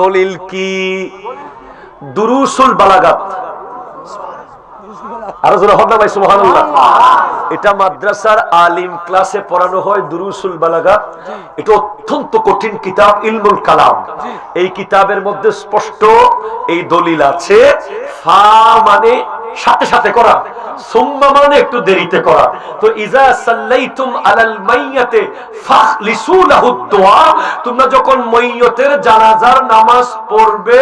দলিল কি? দুরুসুল বালাগাত। এটা মাদ্রাসার আলিম ক্লাসে পড়ানো হয় দুরুসুল বালাগাত। এটা অত্যন্ত কঠিন কিতাব, ইলমুল কালাম। এই কিতাবের মধ্যে স্পষ্ট এই দলিল আছে, ফা মানে সাথে সাথে করা। সুম্মা মানে একটু দেরিতে করা। তো ইজা সাল্লাইতুম আলাল মাইয়াতে ফাখলিসু লাহু দুআ তোমরা যখন মাইয়তের জানাজার নামাজ পড়বে,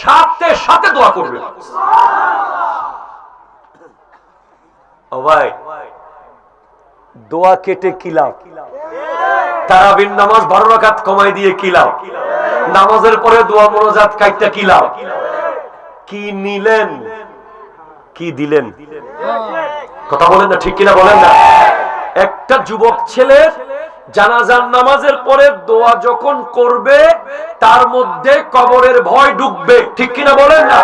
সাথে সাথে দোয়া করবে। ও ভাই, দোয়া কেটে কি লাভ? তারাবির নামাজ বারো রাকাত কমাই দিয়ে কি লাভ? নামাজের পরে দোয়া মনোজাত কাইটা কি লাভ? কি নিলেন? কি দিলেন? কথা বলেন না, ঠিক কিনা বলেন না? একটা যুবক ছেলে জানাজার নামাজের পরে দোয়া যখন করবে, তার মধ্যে কবরের ভয় ঢুকবে, ঠিক কিনা বলেন না?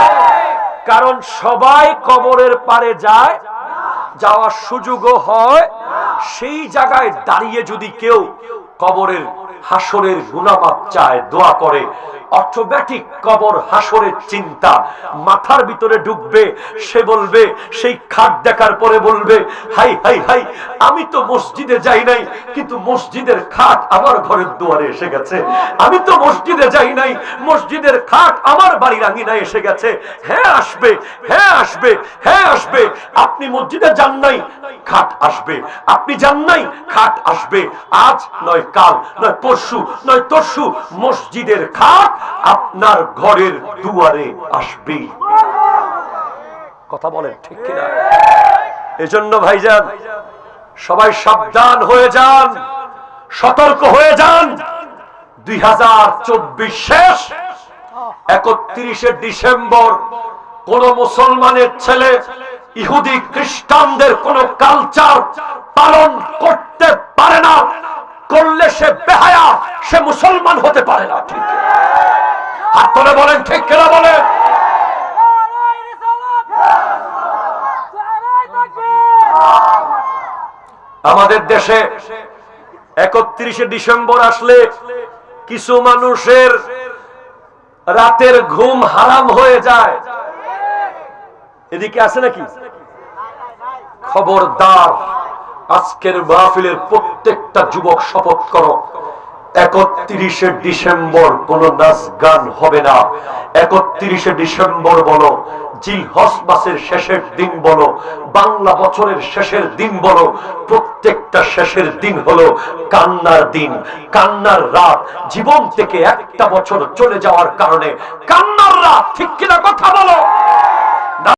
কারণ সবাই কবরের পারে যায়, যাওয়ার সুযোগও হয়, সেই জায়গায় দাঁড়িয়ে যদি কেউ কবরের হাসরের গুণামাপ চায়, দোয়া করে অটোমেটিক কবর হাসরের চিন্তা। মাথার ভিতরে ঢুকবে, সে বলবে, সেই খাট দেখার পরে বলবে, হাই হাই হাই, আমি তো মসজিদে যাই নাই, কিন্তু মসজিদের খাট আমার ঘরের দুয়ারে এসে গেছে। আমি তো মসজিদে যাই নাই, মসজিদের খাট আমার বাড়ির আঙিনায় এসে গেছে। হ্যাঁ আসবে হ্যাঁ আসবে হ্যাঁ আসবে। আপনি মসজিদে যান নাই, খাট আসবে। আপনি যান নাই, খাট আসবে। আজ নয় কাল, নয় পরশু, নয় তরশু, মসজিদের খাট আপনার ঘরের দুয়ারে আসবে। কথা বলেন, ঠিক কিনা? এজন্য ভাইজান, সবাই সাবধান হয়ে যান, সতর্ক হয়ে যান। দুই হাজার চব্বিশ শেষ, একত্রিশে ডিসেম্বর, কোন মুসলমানের ছেলে ইহুদি খ্রিস্টানদের কোন কালচার পালন করতে পারে না, করলে সে বেহায়া, সে মুসলমান হতে পারে না, ঠিক হাত তুলে বলেন, ঠিক কেনা বলেন? আমাদের দেশে একত্রিশে ডিসেম্বর আসলে কিছু মানুষের রাতের ঘুম হারাম হয়ে যায়। এদিকে আছে নাকি? খবরদার, আজকের মাহফিলের প্রত্যেকটা যুবক শপথ করো। একত্রিশে ডিসেম্বর কোন নাচ গান হবে না। একত্রিশে ডিসেম্বর বলো মাসের শেষের দিন বলো, বাংলা বছরের শেষের দিন বলো, প্রত্যেকটা শেষের দিন হলো কান্নার দিন। কান্নার রাত জীবন থেকে একটা বছর চলে যাওয়ার কারণে কান্নার রাত, ঠিক কিনা কথা বলো?